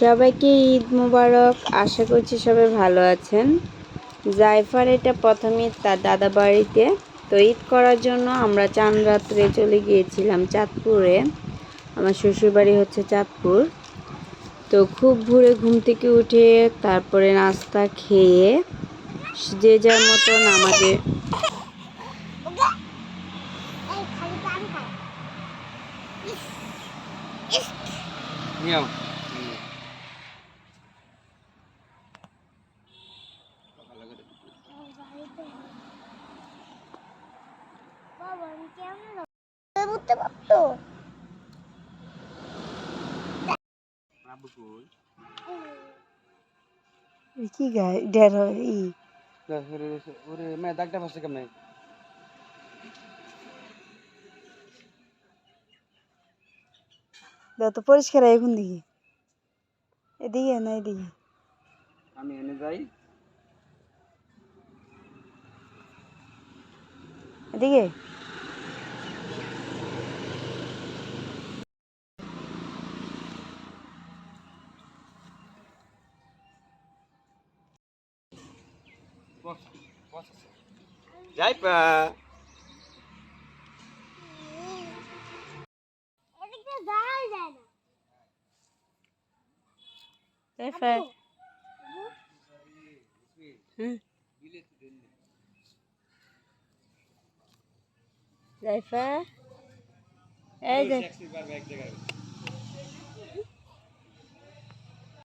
সবাইকে ঈদ মুবারক। আশা করছি সবাই ভালো আছেন। জাইফার এটা প্রথমে তার দাদা বাড়িতে। তো ঈদ করার জন্য আমরা চান রাত্রে চলে গিয়েছিলাম চাঁদপুরে। আমার শ্বশুরবাড়ি হচ্ছে চাঁদপুর। তো খুব ভোরে ঘুম থেকে উঠে তারপরে নাস্তা খেয়ে যে যার মতন আমাদের নিও বুঝতে পারতো আব্বু কই কি গায়ে ডের ই দেখ, ওরে ওরে মে দাগটা ফাসে কেমনে তো পরিষ্কার এখন দিকে এদিকে না এদিকে আমি এনে যাই এদিকে বস বস যাই পা এদিকে যাওয়াই যায় না। জাইফা হুম। জাইফা এই যে।